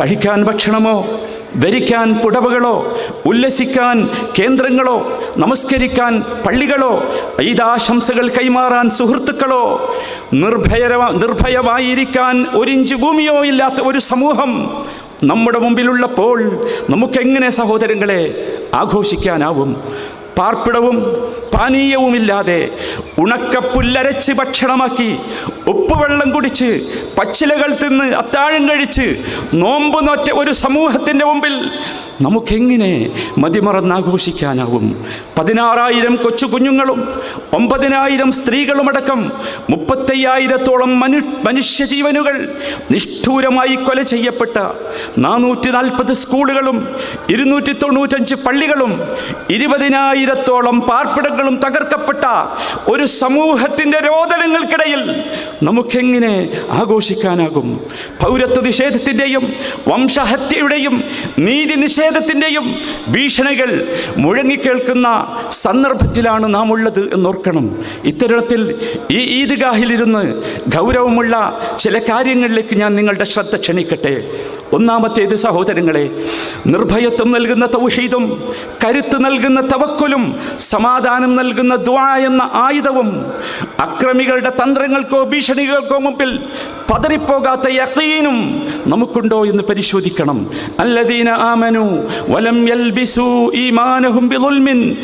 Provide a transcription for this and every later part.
കഴിക്കാൻ ഭക്ഷണമോ ധരിക്കാൻ പുടവകളോ ഉല്ലസിക്കാൻ കേന്ദ്രങ്ങളോ നമസ്കരിക്കാൻ പള്ളികളോ ഈദാശംസകൾ കൈമാറാൻ സുഹൃത്തുക്കളോ നിർഭയ നിർഭയമായിരിക്കാൻ ഒരിഞ്ച് ഭൂമിയോ ഇല്ലാത്ത ഒരു സമൂഹം നമ്മുടെ മുമ്പിലുള്ളപ്പോൾ നമുക്കെങ്ങനെ സഹോദരങ്ങളെ ആഘോഷിക്കാനാവും? പാർപ്പിടവും പാനീയവുമില്ലാതെ ഉണക്കപ്പുല്ലരച്ച് ഭക്ഷണമാക്കി ഉപ്പുവെള്ളം കുടിച്ച് പച്ചിലകൾ തിന്ന് അത്താഴം കഴിച്ച് നോമ്പ് നോറ്റ ഒരു സമൂഹത്തിന്റെ മുമ്പിൽ നമുക്കെങ്ങനെ മതിമറന്നാഘോഷിക്കാനാവും? പതിനാറായിരം കൊച്ചു കുഞ്ഞുങ്ങളും ഒമ്പതിനായിരം സ്ത്രീകളുമടക്കം മുപ്പത്തയ്യായിരത്തോളം മനു മനുഷ്യജീവനുകൾ നിഷ്ഠൂരമായി കൊല ചെയ്യപ്പെട്ട നാനൂറ്റി നാൽപ്പത് സ്കൂളുകളും ഇരുന്നൂറ്റി തൊണ്ണൂറ്റഞ്ച് പള്ളികളും ഇരുപതിനായിരത്തോളം പാർപ്പിടങ്ങളും തകർക്കപ്പെട്ട ഒരു സമൂഹത്തിന്റെ രോദനങ്ങൾക്കിടയിൽ നമുക്കെങ്ങനെ ആഘോഷിക്കാനാകും? പൗരത്വ നിഷേധത്തിന്റെയും വംശഹത്യയുടെയും നീതി നിഷേധത്തിന്റെയും ഭീഷണികൾ മുഴങ്ങിക്കേൾക്കുന്ന സന്ദർഭത്തിലാണ് നാം ഉള്ളത് എന്നോർക്കണം. ഇത്തരത്തിൽ ഈ ഈദ്ഗാഹിലിരുന്ന് ഗൗരവമുള്ള ചില കാര്യങ്ങളിലേക്ക് ഞാൻ നിങ്ങളുടെ ശ്രദ്ധ ക്ഷണിക്കട്ടെ. ഒന്നാമത്തേത് സഹോദരങ്ങളെ നിർഭയത്വം നൽകുന്ന തൗഹീദും കരുത്ത് നൽകുന്ന തവക്കുലും സമാധാനം നൽകുന്ന ദ്വാ എന്ന ആയുധവും അക്രമികളുടെ തന്ത്രങ്ങൾക്കോ ഭീഷണികൾക്കോ മുമ്പിൽ പതറിപ്പോകാത്ത യഖീനും നമുക്കുണ്ടോ എന്ന് പരിശോധിക്കണം. ആമനു വലം യൽബിസു ഈമാനഹും ബിദുൽമിൻ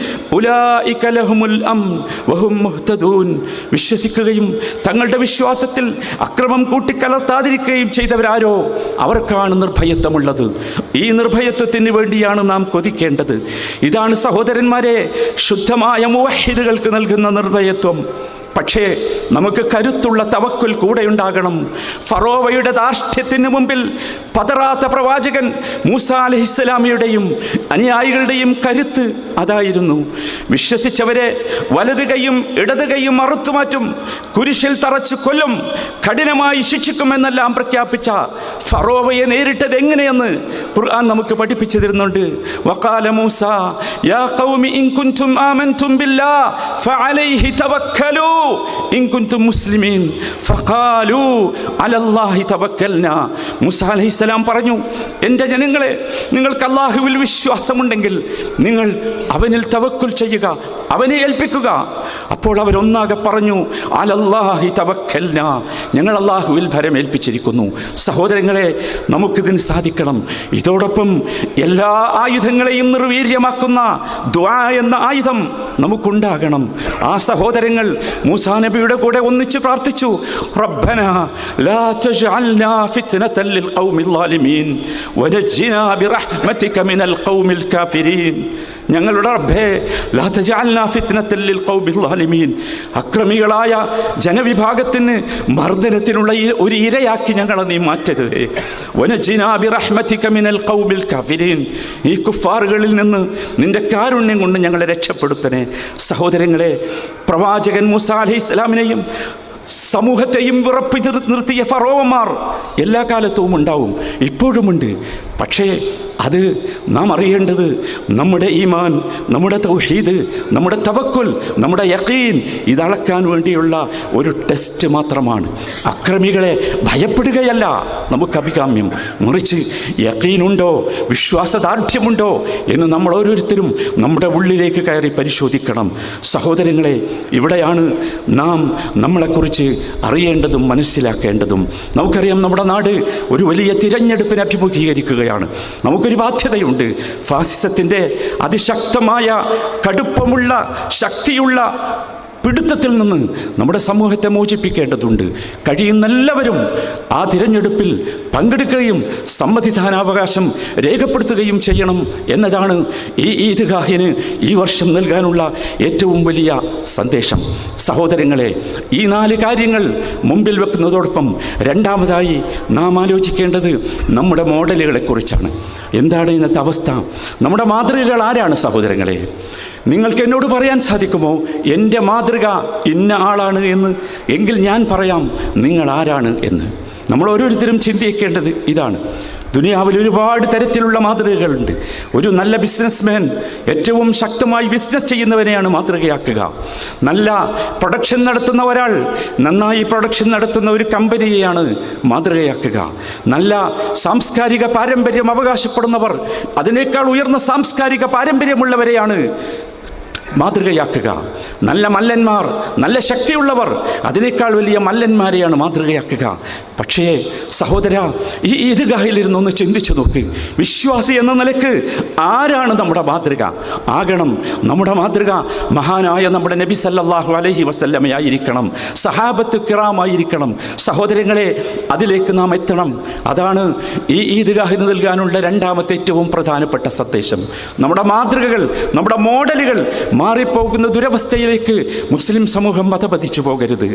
ലഹുമുൽ അംൻ വഹും മുഹ്തദൂൻ. വിശ്വസിക്കുകയും തങ്ങളുടെ വിശ്വാസത്തിൽ അക്രമം കൂട്ടിക്കലർത്താതിരിക്കുകയും ചെയ്തവരാരോ? അവർക്കാണ് നിർഭയത്വമുള്ളത്. ഈ നിർഭയത്വത്തിന് വേണ്ടിയാണ് നാം കൊതിക്കേണ്ടത്. ഇതാണ് സഹോദരന്മാരെ ശുദ്ധമായ മുവഹിദുകൾക്ക് നൽകുന്ന നിർഭയത്വം. പക്ഷേ നമുക്ക് കരുത്തുള്ള തവക്കുൽ കൂടെ ഉണ്ടാകണം ഫറോവയുടെ ധാർഷ്ട്യത്തിന് മുമ്പിൽ പതറാത്ത പ്രവാചകൻ മൂസ അലഹിസ്സലാമിയുടെയും അനുയായികളുടെയും കരുത്ത് അതായിരുന്നു. വിശ്വസിച്ചവരെ വലത് കൈയും ഇടത് കൈയും മറുത്തുമാറ്റും കുരിശിൽ തറച്ച് കൊല്ലും കഠിനമായി ശിക്ഷിക്കുമെന്നെല്ലാം പ്രഖ്യാപിച്ച ഫറോവയെ നേരിട്ടത് എങ്ങനെയെന്ന് ഖുർആൻ നമുക്ക് പഠിപ്പിച്ചു തരുന്നുണ്ട്. വഖാല മൂസ യാ ഖൗമി ഇൻ കുൻതും ആമൻതും ബില്ലാ ഫഅലൈഹി തവക്കലൂ ഇൻ മുസ്ലിമീൻ ഫഖാലു അലല്ലാഹി തവക്കൽനാ. മൂസ അലൈഹിസ്സലാം പറഞ്ഞു എന്റെ ജനങ്ങളെ നിങ്ങൾക്ക് അള്ളാഹുവിൽ വിശ്വാസമുണ്ടെങ്കിൽ നിങ്ങൾ അവനിൽ തവക്കുൽ ചെയ്യുക അവനെ ഏൽപ്പിക്കുക. അപ്പോൾ അവരൊന്നാകെ പറഞ്ഞു അലല്ലാഹി തവക്കൽന. ഞങ്ങൾ അള്ളാഹുവിൽ ഭരമേൽപ്പിച്ചിരിക്കുന്നു. സഹോദരങ്ങളെ നമുക്കിതിന് സാധിക്കണം. ഇതോടൊപ്പം എല്ലാ ആയുധങ്ങളെയും നിർവീര്യമാക്കുന്ന ദ്വാ എന്ന ആയുധം നമുക്കുണ്ടാകണം. ആ സഹോദരങ്ങൾ മൂസാ നബിയുടെ കൂടെ ഒന്നിച്ച് പ്രാർത്ഥിച്ചു. റബ്ബന ലാ തജ്അൽനാ ഫിത്നതൻ ലിൽ ഖൗമിൽ ളാലിമീൻ വനജ്ജിനാ ബിറഹ്മതിക മിനൽ ഖൗമിൽ കാഫിരീൻ. ഞങ്ങളുടെ റബ്ബേ ലാ തജ്അൽനാ ഫിത്നതൻ ലിൽ ഖൗമിൽ ളാലിമീൻ അക്രമികളായ ജനവിഭാഗത്തിന് മർദ്ദനത്തിനുള്ള ഒരു ഇരയാക്കി ഞങ്ങളെ നീ മാറ്റരുത്. വനജ്ജിനാ ബിറഹ്മതിക മിനൽ ഖൗമിൽ കാഫിരീൻ. ഈ കുഫാറുകളിൽ നിന്ന് നിന്റെ കാരുണ്യം കൊണ്ട് ഞങ്ങളെ രക്ഷപ്പെടുത്തണേ. സഹോദരങ്ങളെ പ്രവാചകൻ മൂസ അലൈഹി ഇസ്ലാമിനെയും സമൂഹത്തെയും വിറപ്പിച്ച് നിർത്തിയ ഫറോവന്മാർ എല്ലാ കാലത്തും ഉണ്ടാവും. ഇപ്പോഴുമുണ്ട്. പക്ഷേ അത് നാം അറിയേണ്ടത് നമ്മുടെ ഈമാൻ നമ്മുടെ തൗഹീദ് നമ്മുടെ തവക്കുൽ നമ്മുടെ യക്കീൻ ഇതളക്കാൻ വേണ്ടിയുള്ള ഒരു ടെസ്റ്റ് മാത്രമാണ്. അക്രമികളെ ഭയപ്പെടുകയല്ല നമുക്ക് അഭികാമ്യം. മറിച്ച് യക്കീനുണ്ടോ വിശ്വാസദാർഢ്യമുണ്ടോ എന്ന് നമ്മൾ ഓരോരുത്തരും നമ്മുടെ ഉള്ളിലേക്ക് കയറി പരിശോധിക്കണം. സഹോദരങ്ങളെ ഇവിടെയാണ് നാം നമ്മളെക്കുറിച്ച് അറിയേണ്ടതും മനസ്സിലാക്കേണ്ടതും. നമുക്കറിയാം നമ്മുടെ നാട് ഒരു വലിയ തിരഞ്ഞെടുപ്പിനെ അഭിമുഖീകരിക്കുകയാണ്. നമുക്കൊരു ബാധ്യതയുണ്ട്. ഫാസിസത്തിന്റെ അതിശക്തമായ കടുപ്പമുള്ള ശക്തിയുള്ള പിടുത്തത്തിൽ നിന്ന് നമ്മുടെ സമൂഹത്തെ മോചിപ്പിക്കേണ്ടതുണ്ട്. കഴിയുന്നെല്ലാവരും ആ തിരഞ്ഞെടുപ്പിൽ പങ്കെടുക്കുകയും സമ്മതിദാനാവകാശം രേഖപ്പെടുത്തുകയും ചെയ്യണം എന്നതാണ് ഈ ഈദ്ഗാഹിന് ഈ വർഷം നൽകാനുള്ള ഏറ്റവും വലിയ സന്ദേശം. സഹോദരങ്ങളെ ഈ നാല് കാര്യങ്ങൾ മുമ്പിൽ വെക്കുന്നതോടൊപ്പം രണ്ടാമതായി നാം ആലോചിക്കേണ്ടത് നമ്മുടെ മോഡലുകളെക്കുറിച്ചാണ്. എന്താണ് ഇന്നത്തെ അവസ്ഥ? നമ്മുടെ മാതൃകകൾ ആരാണ് സഹോദരങ്ങളെ? നിങ്ങൾക്ക് എന്നോട് പറയാൻ സാധിക്കുമോ? എന്റെ മാതൃക ഇന്ന ആളാണ് എന്ന് എങ്കിൽ ഞാൻ പറയാം നിങ്ങൾ ആരാണ് എന്ന്. നമ്മൾ ഓരോരുത്തരും ചിന്തിക്കേണ്ടത് ഇതാണ്. ദുനിയാവിൽ ഒരുപാട് തരത്തിലുള്ള മാതൃകകളുണ്ട്. ഒരു നല്ല ബിസിനസ്മാൻ ഏറ്റവും ശക്തമായി ബിസിനസ് ചെയ്യുന്നവനെയാണ് മാതൃകയാക്കുക. നല്ല പ്രൊഡക്ഷൻ നടത്തുന്ന ഒരാൾ നന്നായി പ്രൊഡക്ഷൻ നടത്തുന്ന ഒരു കമ്പനിയെയാണ് മാതൃകയാക്കുക. നല്ല സാംസ്കാരിക പാരമ്പര്യം അവകാശപ്പെടുന്നവർ അതിനേക്കാൾ ഉയർന്ന സാംസ്കാരിക പാരമ്പര്യമുള്ളവരെയാണ് മാതൃകയാക്കുക. നല്ല മല്ലന്മാർ നല്ല ശക്തിയുള്ളവർ അതിനേക്കാൾ വലിയ മല്ലന്മാരെയാണ് മാതൃകയാക്കുക. പക്ഷേ സഹോദര ഈ ഈദ്ഗാഹിലിരുന്ന് ഒന്ന് ചിന്തിച്ചു നോക്ക്. വിശ്വാസി എന്ന നിലയ്ക്ക് ആരാണ് നമ്മുടെ മാതൃക? ആകണം നമ്മുടെ മാതൃക മഹാനായ നമ്മുടെ നബി സല്ലാഹു അലഹി വസല്ലമയായിരിക്കണം. സഹാബത്ത് കിറാമായിരിക്കണം. സഹോദരങ്ങളെ അതിലേക്ക് നാം എത്തണം. അതാണ് ഈ ഈദ്ഗാഹിന് നൽകാനുള്ള രണ്ടാമത്തെ ഏറ്റവും പ്രധാനപ്പെട്ട സന്ദേശം. നമ്മുടെ മാതൃകകൾ നമ്മുടെ മോഡലുകൾ മാറിപ്പോകുന്ന ദുരവസ്ഥയിലേക്ക് മുസ്ലിം സമൂഹം മതപതിച്ചു പോകരുത്.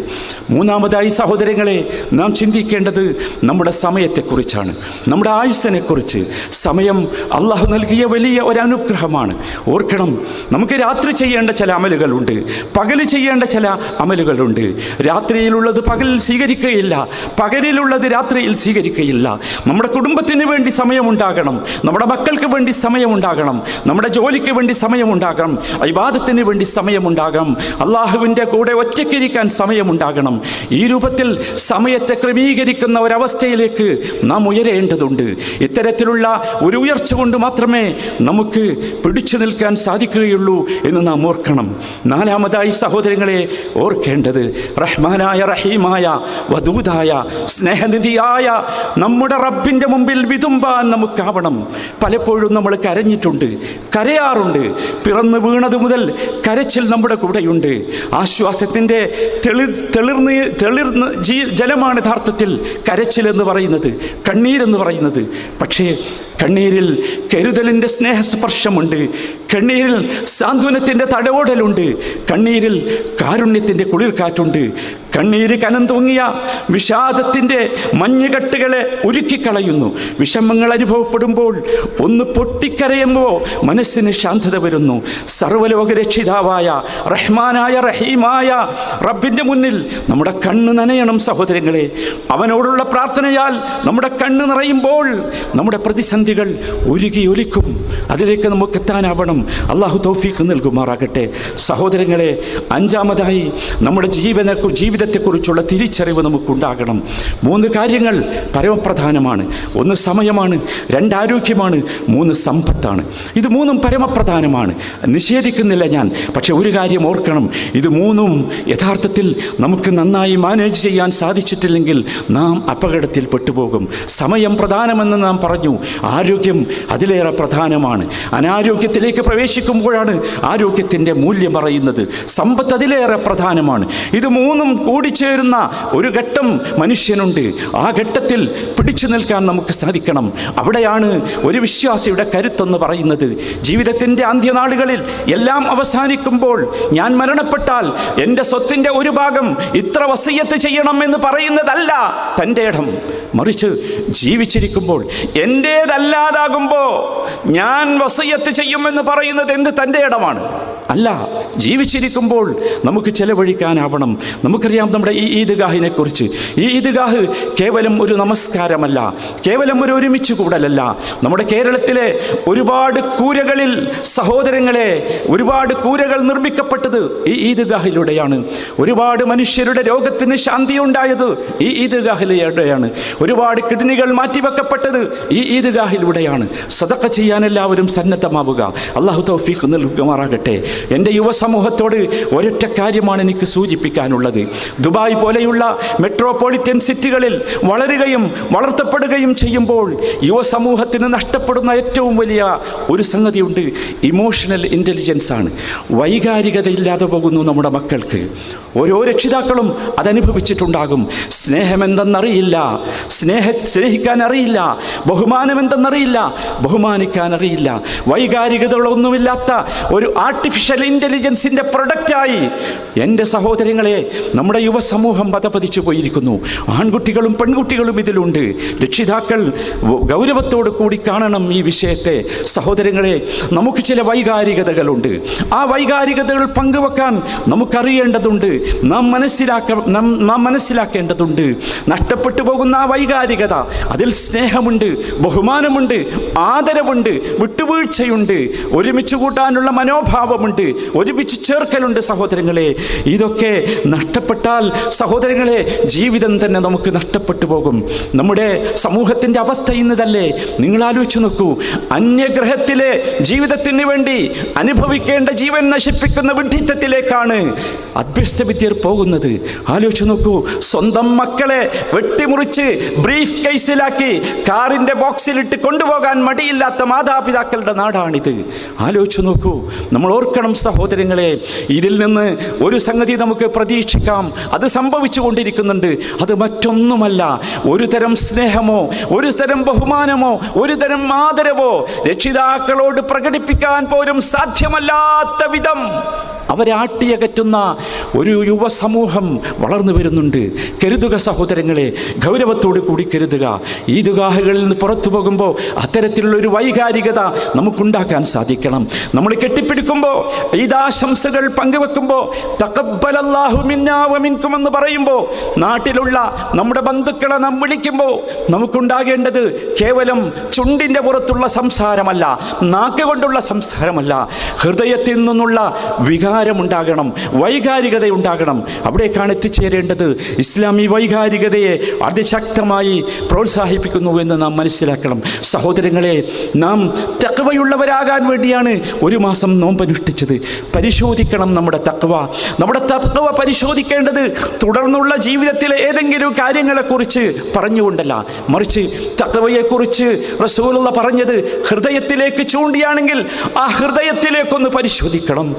മൂന്നാമതായി സഹോദരങ്ങളെ നാം ചിന്തിക്കേണ്ടത് നമ്മുടെ സമയത്തെക്കുറിച്ചാണ്. നമ്മുടെ ആയുസ്സിനെക്കുറിച്ച്. സമയം അള്ളാഹു നൽകിയ വലിയ ഒരു അനുഗ്രഹമാണ് ഓർക്കണം നമുക്ക് രാത്രി ചെയ്യേണ്ട ചില അമലുകളുണ്ട്. പകൽ ചെയ്യേണ്ട ചില അമലുകളുണ്ട്. രാത്രിയിലുള്ളത് പകലിൽ സ്വീകരിക്കുകയില്ല. പകലിലുള്ളത് രാത്രിയിൽ സ്വീകരിക്കുകയില്ല. നമ്മുടെ കുടുംബത്തിന് വേണ്ടി സമയമുണ്ടാകണം. നമ്മുടെ മക്കൾക്ക് വേണ്ടി സമയമുണ്ടാകണം. നമ്മുടെ ജോലിക്ക് വേണ്ടി സമയമുണ്ടാകണം. ഇബാദത്തിന് വേണ്ടി സമയമുണ്ടാകണം. അള്ളാഹുവിന്റെ കൂടെ ഒറ്റയ്ക്കിരിക്കാൻ സമയമുണ്ടാകണം. ഈ രൂപത്തിൽ സമയത്തെ ക്രമീകരിക്കുന്ന ഒരവസ്ഥയിലേക്ക് നാം ഉയരേണ്ടതുണ്ട്. ഇത്തരത്തിലുള്ള ഒരു ഉയർച്ച കൊണ്ട് മാത്രമേ നമുക്ക് പിടിച്ചു നിൽക്കാൻ സാധിക്കുകയുള്ളൂ എന്ന് നാം ഓർക്കണം. നാലാമതായി സഹോദരങ്ങളെ ഓർക്കേണ്ടത് റഹ്മാനായ റഹീമായ വധൂതായ സ്നേഹനിധിയായ നമ്മുടെ റബ്ബിന്റെ മുമ്പിൽ വിതുമ്പാൻ നമുക്കാവണം. പലപ്പോഴും നമ്മൾ കരഞ്ഞിട്ടുണ്ട് കരയാറുണ്ട്. പിറന്നു വീണത് മുതൽ കരച്ചിൽ നമ്മുടെ കൂടെയുണ്ട്. ആശ്വാസത്തിന്റെ തെളിർ തെളിർന്ന് തെളിർന്ന് ജീ ജലമാണ് യഥാർത്ഥത്തിൽ കരച്ചിലെന്ന് പറയുന്നത് കണ്ണീരെന്ന് പറയുന്നത്. പക്ഷേ കണ്ണീരിൽ കരുതലിന്റെ സ്നേഹസ്പർശമുണ്ട്. കണ്ണീരിൽ സാന്ത്വനത്തിന്റെ തടവോടലുണ്ട്. കണ്ണീരിൽ കാരുണ്യത്തിന്റെ കുളിർക്കാറ്റുണ്ട്. കണ്ണീര് കനം തൂങ്ങിയ വിഷാദത്തിന്റെ മഞ്ഞുകെട്ടുകളെ ഉരുക്കിക്കളയുന്നു. വിഷമങ്ങൾ അനുഭവപ്പെടുമ്പോൾ ഒന്ന് പൊട്ടിക്കരയുമ്പോൾ മനസ്സിന് ശാന്തത വരുന്നു. സർവലോകരക്ഷിതാവായ റഹ്മാനായ റഹീമായ റബ്ബിന്റെ മുന്നിൽ നമ്മുടെ കണ്ണ് നനയണം സഹോദരങ്ങളെ. അവനോടുള്ള പ്രാർത്ഥനയാൽ നമ്മുടെ കണ്ണ് നിറയുമ്പോൾ നമ്മുടെ പ്രതിസന്ധികൾ ഒരുകി ഒലിക്കും അതിലേക്ക് നമുക്ക് എത്താനാവണം അള്ളാഹു തൗഫീഖ് നൽകുമാറാകട്ടെ. സഹോദരങ്ങളെ അഞ്ചാമതായി നമ്മുടെ ജീവനെ ജീവിതത്തെക്കുറിച്ചുള്ള തിരിച്ചറിവ് നമുക്കുണ്ടാകണം. മൂന്ന് കാര്യങ്ങൾ പരമപ്രധാനമാണ്. ഒന്ന് സമയമാണ് രണ്ട് ആരോഗ്യമാണ് മൂന്ന് സമ്പത്താണ്. ഇത് മൂന്നും പരമപ്രധാനമാണ്. നിഷേധിക്കുന്നില്ല ഞാൻ പക്ഷെ ഒരു കാര്യം ഓർക്കണം. ഇത് മൂന്നും യഥാർത്ഥത്തിൽ നമുക്ക് നന്നായി മാനേജ് ചെയ്യാൻ സാധിച്ചിട്ടില്ലെങ്കിൽ നാം അപകടത്തിൽ പെട്ടുപോകും. സമയം പ്രധാനമെന്ന് നാം പറഞ്ഞു. ആരോഗ്യം അതിലേറെ പ്രധാനമാണ്. അനാരോഗ്യത്തിലേക്ക് പ്രവേശിക്കുമ്പോഴാണ് ആരോഗ്യത്തിന്റെ മൂല്യം പറയുന്നത് സമ്പത്ത് അതിലേറെ പ്രധാനമാണ്. ഇത് മൂന്നും കൂടിച്ചേരുന്ന ഒരു ഘട്ടം മനുഷ്യനുണ്ട്. ആ ഘട്ടത്തിൽ പിടിച്ചു നിൽക്കാൻ നമുക്ക് സാധിക്കണം. അവിടെയാണ് ഒരു വിശ്വാസിയുടെ കരുത്തെന്ന് പറയുന്നത്. ജീവിതത്തിന്റെ അന്ത്യനാളുകളിൽ എല്ലാം അവസാനിക്കുമ്പോൾ ഞാൻ മരണപ്പെട്ടാൽ എന്റെ സ്വത്തിന്റെ ഒരു ഭാഗം ഇത്ര വസയ്യത്ത് ചെയ്യണം എന്ന് പറയുന്നതല്ല തന്റെ ഇടം. മറിച്ച് ജീവിച്ചിരിക്കുമ്പോൾ എന്റേതല്ലാതാകുമ്പോൾ ഞാൻ വസയ്യത്ത് ചെയ്യുമെന്ന് പറയുന്നത് എന്ത് തന്റെ ഇടമാണ്? അല്ല ജീവിച്ചിരിക്കുമ്പോൾ നമുക്ക് ചെലവഴിക്കാനാവണം. നമുക്കറിയാം നമ്മുടെ ഈ ഈദ്ഗാഹിനെ കുറിച്ച് ഈ ഈദ്ഗാഹ് കേവലം ഒരു നമസ്കാരമല്ല കേവലം ഒരു ഒരുമിച്ച് കൂടലല്ല. നമ്മുടെ കേരളത്തിലെ ഒരുപാട് കൂരകളിൽ സഹോദരങ്ങളെ ഒരുപാട് കൂരകൾ നിർമ്മിക്കപ്പെട്ടത് ഈ ഈദ്ഗാഹിലൂടെയാണ്. ഒരുപാട് മനുഷ്യരുടെ രോഗത്തിന് ശാന്തി ഉണ്ടായത് ഈ ഈദ്ഗാഹിലൂടെയാണ്. ഒരുപാട് കിഡ്നികൾ മാറ്റിവെക്കപ്പെട്ടത് ഈ ഈദ്ഗാഹിലൂടെയാണ്. സദഖ ചെയ്യാൻ എല്ലാവരും സന്നദ്ധമാവുക. അള്ളാഹു തൗഫീഖ് നൽകുമാറാകട്ടെ. എന്റെ യുവസമൂഹത്തോട് ഒരൊറ്റ കാര്യമാണ് എനിക്ക് സൂചിപ്പിക്കാനുള്ളത്. ദുബായ് പോലെയുള്ള മെട്രോപൊളിറ്റൻ സിറ്റികളിൽ വളരുകയും വളർത്തപ്പെടുകയും ചെയ്യുമ്പോൾ യുവസമൂഹത്തിന് നഷ്ടപ്പെടുന്ന ഏറ്റവും വലിയ ഒരു സംഗതിയുണ്ട്. ഇമോഷണൽ ഇന്റലിജൻസ് ആണ്. വൈകാരികതയില്ലാതെ പോകുന്നു നമ്മുടെ മക്കൾക്ക്. ഓരോ രക്ഷിതാക്കളും അതനുഭവിച്ചിട്ടുണ്ടാകും. സ്നേഹമെന്തെന്നറിയില്ല. സ്നേഹ സ്നേഹിക്കാൻ അറിയില്ല ബഹുമാനമെന്തെന്നറിയില്ല. ബഹുമാനിക്കാൻ അറിയില്ല വൈകാരികതകളൊന്നുമില്ലാത്ത ഒരു ആർട്ടിഫിഷ്യൽ ആർട്ടിഫിഷ്യൽ ഇന്റലിജൻസിന്റെ പ്രൊഡക്റ്റായി എന്റെ സഹോദരങ്ങളെ നമ്മുടെ യുവസമൂഹം പതപതിച്ചു പോയിരിക്കുന്നു. ആൺകുട്ടികളും പെൺകുട്ടികളും ഇതിലുണ്ട്. രക്ഷിതാക്കൾ ഗൗരവത്തോട് കൂടി കാണണം ഈ വിഷയത്തെ. സഹോദരങ്ങളെ നമുക്ക് ചില വൈകാരികതകളുണ്ട്. ആ വൈകാരികതകൾ പങ്കുവെക്കാൻ നമുക്കറിയേണ്ടതുണ്ട്. നാം മനസ്സിലാക്ക നാം മനസ്സിലാക്കേണ്ടതുണ്ട്. നഷ്ടപ്പെട്ടു പോകുന്ന ആ വൈകാരികത അതിൽ സ്നേഹമുണ്ട് ബഹുമാനമുണ്ട് ആദരവുണ്ട് വിട്ടുവീഴ്ചയുണ്ട്. ഒരുമിച്ച് കൂട്ടാനുള്ള മനോഭാവമുണ്ട്. ഒരുമിച്ച് ചേർക്കലുണ്ട് സഹോദരങ്ങളെ. ഇതൊക്കെ നഷ്ടപ്പെട്ടാൽ സഹോദരങ്ങളെ ജീവിതം തന്നെ നമുക്ക് നഷ്ടപ്പെട്ടു പോകും. നമ്മുടെ സമൂഹത്തിന്റെ അവസ്ഥ ഇന്നതല്ലേ? നിങ്ങൾ ആലോചിച്ചു നോക്കൂ. അന്യഗ്രഹത്തിലെ ജീവിതത്തിന് വേണ്ടി അനുഭവിക്കേണ്ട ജീവൻ നശിപ്പിക്കുന്ന വിഡ്ഢിത്തത്തിലേക്കാണ് അഭ്യസ്തവിദ്യർ പോകുന്നത്. ആലോചിച്ചു നോക്കൂ. സ്വന്തം മക്കളെ വെട്ടിമുറിച്ച് ബ്രീഫ് കേസിലാക്കി കാറിന്റെ ബോക്സിലിട്ട് കൊണ്ടുപോകാൻ മടിയില്ലാത്ത മാതാപിതാക്കളുടെ നാടാണിത്. ആലോചിച്ചു നോക്കൂ. നമ്മൾ ഓർക്കണം സഹോദരങ്ങളെ ഇതിൽ നിന്ന് ഒരു സംഗതി നമുക്ക് പ്രതീക്ഷിക്കാം. അത് സംഭവിച്ചു കൊണ്ടിരിക്കുന്നുണ്ട് അത് മറ്റൊന്നുമല്ല. ഒരു തരം സ്നേഹമോ ഒരു തരം ബഹുമാനമോ ഒരു തരം ആദരവോ രക്ഷിതാക്കളോട് പ്രകടിപ്പിക്കാൻ പോലും സാധ്യമല്ലാത്ത വിധം അവരെ ആട്ടിയകറ്റുന്ന ഒരു യുവസമൂഹം വളർന്നു വരുന്നുണ്ട്. കരുതുക സഹോദരങ്ങളെ ഗൗരവത്തോടു കൂടി കരുതുക. ഈദുഗാഹുകളിൽ നിന്ന് പുറത്തു പോകുമ്പോൾ അത്തരത്തിലുള്ള ഒരു വൈകാരികത നമുക്കുണ്ടാക്കാൻ സാധിക്കണം. നമ്മൾ കെട്ടിപ്പിടിക്കുമ്പോൾ ഈദാശംസകൾ പങ്കുവെക്കുമ്പോൾ തക്കബലല്ലാഹുമിന്നാവമിൻകുമെന്ന് പറയുമ്പോൾ നാട്ടിലുള്ള നമ്മുടെ ബന്ധുക്കളെ നാം വിളിക്കുമ്പോൾ നമുക്കുണ്ടാകേണ്ടത് കേവലം ചുണ്ടിന്റെ പുറത്തുള്ള സംസാരമല്ല നാക്ക് കൊണ്ടുള്ള സംസാരമല്ല ഹൃദയത്തിൽ നിന്നുള്ള വികാരമുണ്ടാകണം വൈകാരികത ഉണ്ടാകണം അവിടേക്കാണ് എത്തിച്ചേരേണ്ടത്. ഇസ്ലാമി വൈകാരികതയെ അതിശക്തമായി പ്രോത്സാഹിപ്പിക്കുന്നു എന്ന് നാം മനസ്സിലാക്കണം. സഹോദരങ്ങളെ നാം തക്കവയുള്ളവരാകാൻ വേണ്ടിയാണ് ഒരു മാസം നോമ്പനുഷ്ഠിച്ചത് പരിശോധിക്കണം നമ്മുടെ തക്കവ നമ്മുടെ തക്കവ പരിശോധിക്കേണ്ടത് തുടർന്നുള്ള ജീവിതത്തിലെ ഏതെങ്കിലും കാര്യങ്ങളെക്കുറിച്ച് പറഞ്ഞുകൊണ്ടല്ല. മറിച്ച് തക്കവയെക്കുറിച്ച് റസൂലുള്ള പറഞ്ഞത് ഹൃദയത്തിലേക്ക് ചൂണ്ടിയാണെങ്കിൽ ആ ഹൃദയത്തിലേക്കൊന്ന് പരിശോധിക്കണം.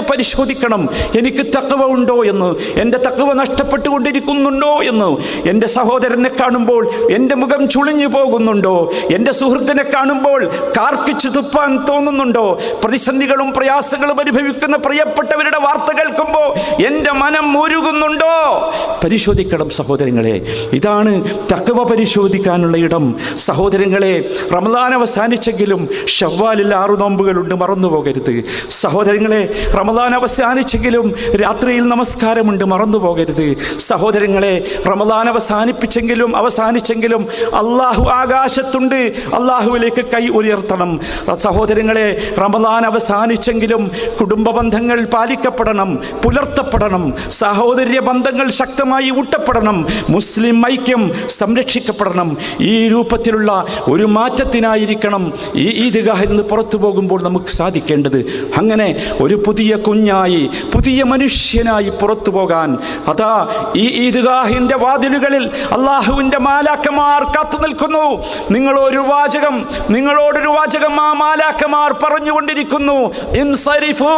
പരിശോധിക്കണം. എനിക്ക് തക്കവ ഉണ്ടോ എന്ന്. എന്റെ തക്കവ നഷ്ടപ്പെട്ടുകൊണ്ടിരിക്കുന്നുണ്ടോ എന്ന്. എന്റെ സഹോദരനെ കാണുമ്പോൾ എന്റെ മുഖം ചുളിഞ്ഞു പോകുന്നുണ്ടോ. എന്റെ സുഹൃത്തിനെ കാണുമ്പോൾ കാർക്കിച്ചു തുപ്പാൻ തോന്നുന്നുണ്ടോ. പ്രതിസന്ധികളും പ്രയാസങ്ങളും അനുഭവിക്കുന്ന പ്രിയപ്പെട്ടവരുടെ വാർത്ത കേൾക്കുമ്പോൾ എന്റെ മനം മുരുകുന്നുണ്ടോ. പരിശോധിക്കണം സഹോദരങ്ങളെ. ഇതാണ് തക്കവ പരിശോധിക്കാനുള്ള ഇടം. സഹോദരങ്ങളെ റമദാൻ അവസാനിച്ചെങ്കിലും ഷവ്വാലിൽ ആറു നോമ്പുകളുണ്ട് മറന്നു പോകരുത് സഹോദരങ്ങളെ റമദാൻ അവസാനിച്ചെങ്കിലും രാത്രിയിൽ നമസ്കാരമുണ്ട് മറന്നു പോകരുത് സഹോദരങ്ങളെ റമദാൻ അവസാനിപ്പിച്ചെങ്കിലും അവസാനിച്ചെങ്കിലും അള്ളാഹു ആകാശത്തുണ്ട് അള്ളാഹുവിലേക്ക് കൈ ഉയർത്തണം. സഹോദരങ്ങളെ റമദാൻ അവസാനിച്ചെങ്കിലും കുടുംബ ബന്ധങ്ങൾ പാലിക്കപ്പെടണം പുലർത്തപ്പെടണം. സഹോദര്യ ബന്ധങ്ങൾ ശക്തമായി ഊട്ടപ്പെടണം. മുസ്ലിം ഐക്യം സംരക്ഷിക്കപ്പെടണം. ഈ രൂപത്തിലുള്ള ഒരു മാറ്റത്തിനായിരിക്കണം ഈ ഈദ്ഗാഹിൽ നിന്ന് പുറത്തു പോകുമ്പോൾ നമുക്ക് സാധിക്കേണ്ടത്. അങ്ങനെ ഒരു പുതിയ കുഞ്ഞായി പുതിയ മനുഷ്യനായി പുറത്തു പോകാൻ അതാ ഈ ഈദ്ഗാഹിന്റെ വാതിലുകളിൽ അള്ളാഹുവിന്റെ മാലാക്കമാർ കാത്തു നിൽക്കുന്നു. നിങ്ങളൊരു വാചകം നിങ്ങളോടൊരു വാചകം ആ മാലാക്കമാർ പറഞ്ഞുകൊണ്ടിരിക്കുന്നു. ഇൻസരിഫൂ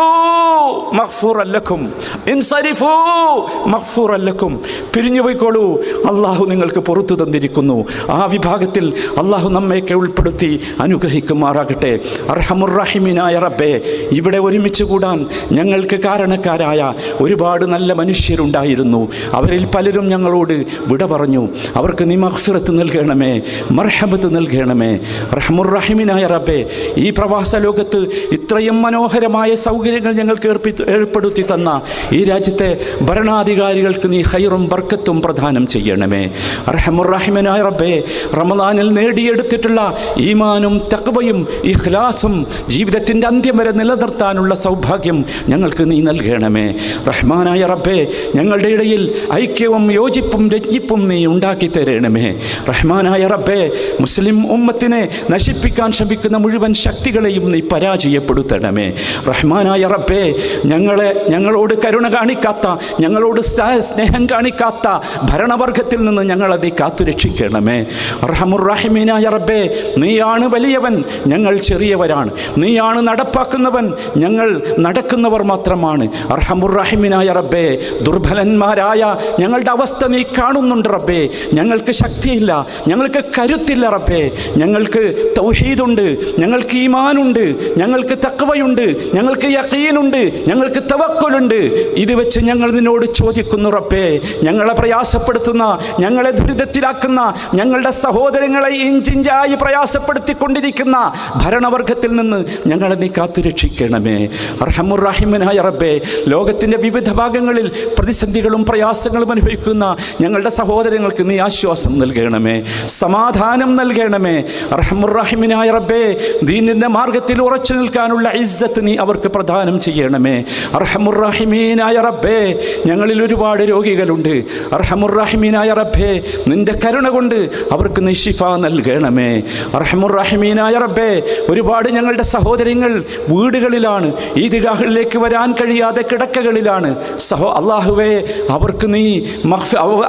മഗ്ഫൂറല്ലക്കും. ഇൻസരിഫൂ മഗ്ഫൂറല്ലക്കും. പിരിഞ്ഞു പോയിക്കോളൂ അള്ളാഹു നിങ്ങൾക്ക് പുറത്തു തന്നിരിക്കുന്നു. ആ വിഭാഗത്തിൽ അള്ളാഹു നമ്മയൊക്കെ ഉൾപ്പെടുത്തി അനുഗ്രഹിക്കുമാറാകട്ടെ. അർഹമുറഹിമിനായ റബ്ബേ ഇവിടെ ഒരുമിച്ച് കൂടാൻ ഞങ്ങൾക്ക് കാരണക്കാരായ ഒരുപാട് നല്ല മനുഷ്യരുണ്ടായിരുന്നു. അവരിൽ പലരും ഞങ്ങളോട് വിട പറഞ്ഞു. അവർക്ക് നീ നൽകണമേ മർഹബത്ത് നൽകണമേ. റഹമുറഹിമിനായ റബ്ബെ ഈ പ്രവാസ ലോകത്ത് ഇത്രയും മനോഹരമായ സൗകര്യങ്ങൾ ഞങ്ങൾക്ക് ഏർപ്പി ഏർപ്പെടുത്തി തന്ന ഈ രാജ്യത്തെ ഭരണാധികാരികൾക്ക് നീ ഹൈറും ബർക്കത്തും പ്രദാനം ചെയ്യണമേ. റഹമുറഹിമനായ റബ്ബേ റമദാനിൽ നേടിയെടുത്തിട്ടുള്ള ഈമാനും തക്വയും ഇഖ്ലാസും ജീവിതത്തിന്റെ അന്ത്യം വരെ നിലനിർത്താനുള്ള സൗഭാഗ്യം ഞങ്ങൾക്ക് നീ നൽകണമേ. റഹ്മാനായ റബ്ബേ ഞങ്ങളുടെ ഇടയിൽ ഐക്യവും യോജിപ്പും രഞ്ജിപ്പും നീ ഉണ്ടാക്കി തരണമേ. റഹ്മാനായ റബ്ബേ മുസ്ലിം ഉമ്മത്തിനെ നശിപ്പിക്കാൻ ശ്രമിക്കുന്ന മുഴുവൻ ശക്തികളെയും നീ പരാജയപ്പെടുത്തണമേ. റഹ്മാനായ റബ്ബേ ഞങ്ങളെ ഞങ്ങളോട് കരുണ കാണിക്കാത്ത ഞങ്ങളോട് സ്നേഹം കാണിക്കാത്ത ഭരണവർഗത്തിൽ നിന്ന് ഞങ്ങളെ നീ കാത്തുരക്ഷിക്കണമേ. റഹമുറഹിമീനായ റബ്ബേ നീയാണ് വലിയവൻ ഞങ്ങൾ ചെറിയവരാണ്. നീയാണ് നടപ്പാക്കുന്നവൻ ഞങ്ങൾ നടക്കുന്നവർ മാത്രമാണ്. അർഹമുറഹിമിനായ റബ്ബേ ദുർബലന്മാരായ ഞങ്ങളുടെ അവസ്ഥ നീ കാണുന്നുണ്ട് റബ്ബേ. ഞങ്ങൾക്ക് ശക്തിയില്ല ഞങ്ങൾക്ക് കരുത്തില്ല റബ്ബേ. ഞങ്ങൾക്ക് തൗഹീദുണ്ട് ഞങ്ങൾക്ക് ഈമാനുണ്ട് ഞങ്ങൾക്ക് തക്കവയുണ്ട് ഞങ്ങൾക്ക് യക്കീനുണ്ട് ഞങ്ങൾക്ക് തവക്കുലുണ്ട്. ഇത് വെച്ച് ഞങ്ങൾ നിന്നോട് ചോദിക്കുന്നു റബ്ബേ ഞങ്ങളെ പ്രയാസപ്പെടുത്തുന്ന ഞങ്ങളെ ദുരിതത്തിലാക്കുന്ന ഞങ്ങളുടെ സഹോദരങ്ങളെ ഇഞ്ചിഞ്ചായി പ്രയാസപ്പെടുത്തിക്കൊണ്ടിരിക്കുന്ന ഭരണവർഗത്തിൽ നിന്ന് ഞങ്ങളെ നീ കാത്തു രക്ഷിക്കണമേ അർഹമുറാഹിമനായ റബ്ബേ ലോകത്തിന്റെ വിവിധ ഭാഗങ്ങളിൽ പ്രതിസന്ധികളും പ്രയാസങ്ങളും അനുഭവിക്കുന്ന ഞങ്ങളുടെ സഹോദരങ്ങൾക്ക് നീ ആശ്വാസം നൽകണമേ. സമാധാനം നൽകണമേ. അർഹമുറാഹിമിനായ റബ്ബേ ദീനിന്റെ മാർഗത്തിൽ ഉറച്ചു നിൽക്കാനുള്ള ഇസ്സത്ത് നീ അവർക്ക് പ്രദാനം ചെയ്യണമേ. അർഹമുറാഹിമീനായ റബ്ബേ ഞങ്ങളിൽ ഒരുപാട് രോഗികളുണ്ട് അർഹമുറാഹിമീനായ റബ്ബേ നിന്റെ കരുണ കൊണ്ട് അവർക്ക് നീ നൽകണമേ. അർഹമുറാഹിമീനായ റബ്ബേ ഒരുപാട് ഞങ്ങളുടെ സഹോദരങ്ങൾ വീടുകളിലാണ് ഈദ്ഗാഹുകളിലേക്ക് വരാൻ കഴിയാതെ കിടക്കകളിലാണ്. സഹോ അള്ളാഹുവേ അവർക്ക് നീ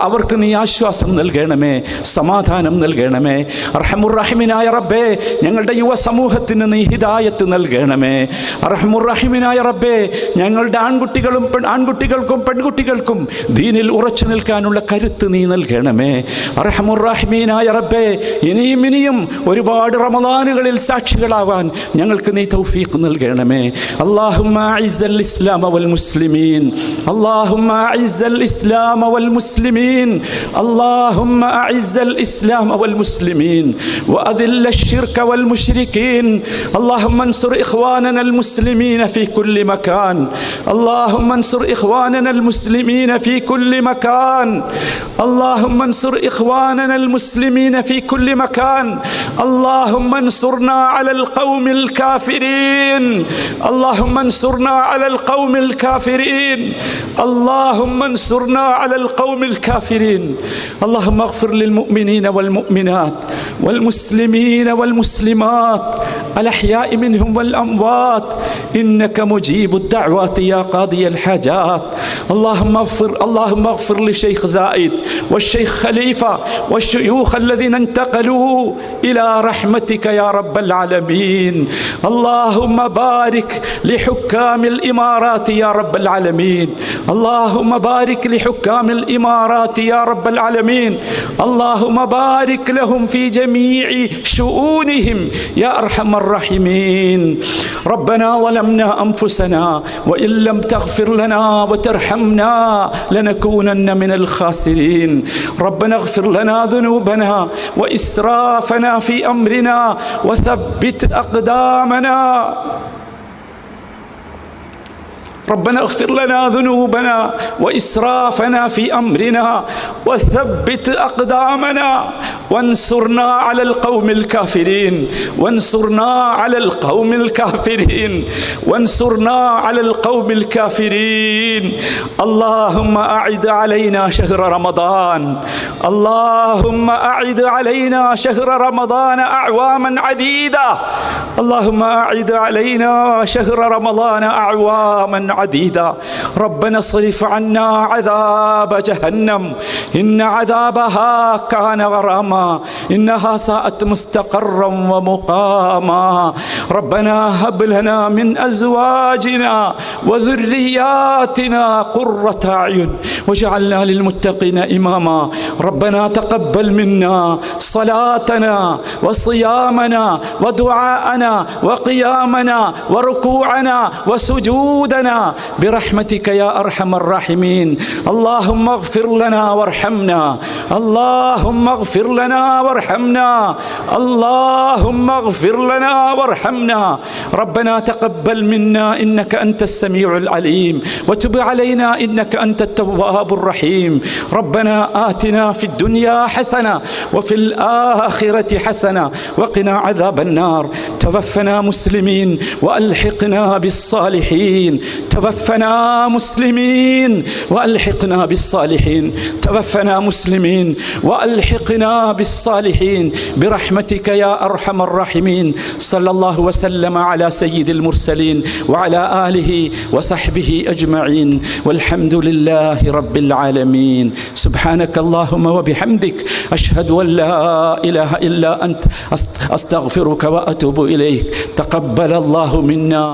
അവർക്ക് നീ ആശ്വാസം നൽകണമേ സമാധാനം നൽകണമേ. അർഹമുറഹിമീനായ റബ്ബേ ഞങ്ങളുടെ യുവ സമൂഹത്തിന് നീ ഹിദായത്ത് നൽകണമേ. അർഹമുറഹിമീനായ റബ്ബേ ഞങ്ങളുടെ ആൺകുട്ടികളും ആൺകുട്ടികൾക്കും പെൺകുട്ടികൾക്കും ദീനിൽ ഉറച്ചു നിൽക്കാനുള്ള കരുത്ത് നീ നൽകണമേ അർഹമുറഹിമീനായ റബ്ബേ ഇനിയും ഇനിയും ഒരുപാട് റമദാനുകളിൽ സാക്ഷികളാവാൻ ഞങ്ങൾക്ക് നീ തൗഫീഖ് നൽകണമേ അള്ളാഹുമ്മ അഇസ്സൽ ഇസ്ലാമ വൽ മുസ്ലിമീൻ اللهم أعز الإسلام والمسلمين اللهم أعز الإسلام والمسلمين وأذل الشرك والمشركين اللهم انصر إخواننا المسلمين في كل مكان اللهم انصر إخواننا المسلمين في كل مكان. اللهم انصر إخواننا المسلمين في كل مكان. اللهم انصرنا على القوم الكافرين. اللهم انصرنا على القوم الكافرين. اللهم انصرنا على القوم الكافرين. اللهم اغفر للمؤمنين والمؤمنات والمسلمين والمسلمات الأحياء منهم والأموات. إنك مجيب الدعوات يا قاضي الحاجات. اللهم اغفر اللهم اغفر للشيخ زايد والشيخ خليفة والشيوخ الذين انتقلوا إلى رحمتك يا رب العالمين. اللهم بارك لحكام الإمارات يا رب العالمين. اللهم بارك لحكام الإمارات يا رب العالمين. اللهم بارك لهم في جميع شؤونهم يا أرحم الراحمين. ربنا ظلمنا أنفسنا وإن لم تغفر لنا وترحمنا لنكونن من الخاسرين. ربنا اغفر لنا ذنوبنا وإسرافنا في أمرنا وثبت أقدامنا. ربنا اغفر لنا ذنوبنا وإسرافنا في أمرنا وثبت أقدامنا وانصرنا على القوم الكافرين وانصرنا على القوم الكافرين وانصرنا على القوم الكافرين. اللهم أعد علينا شهر رمضان. اللهم أعد علينا شهر رمضان أعواما عديدة. اللهم أعد علينا شهر رمضان أعواما عديدة ربنا اصرف عنا عذاب جهنم. إن عذابها كان غراما. إنها ساءت مستقرا ومقاما. ربنا هب لنا من أزواجنا وذرياتنا قرة أعين. واجعلنا للمتقين إماما. ربنا تقبل منا صلاتنا وصيامنا ودعاءنا وقيامنا وركوعنا وسجودنا برحمتك يا أرحم الراحمين. اللهم اغفر لنا وارحمنا. اللهم اغفر لنا وارحمنا. اللهم اغفر لنا وارحمنا. ربنا تقبل منا إنك أنت السميع العليم. وتب علينا إنك أنت التواب الرحيم. ربنا آتنا في الدنيا حسنة وفي الآخرة حسنة وقنا عذاب النار. توفنا مسلمين وألحقنا بالصالحين. توفنا مسلمين وألحقنا بالصالحين. توفنا مسلمين وألحقنا بالصالحين. برحمتك يا أرحم الراحمين. صلى الله وسلم على سيد المرسلين وعلى آله وصحبه أجمعين. والحمد لله رب العالمين. سبحانك اللهم وبحمدك أشهد أن لا إله إلا أنت أست- أستغفرك وأتوب إليك. تقبل الله منا.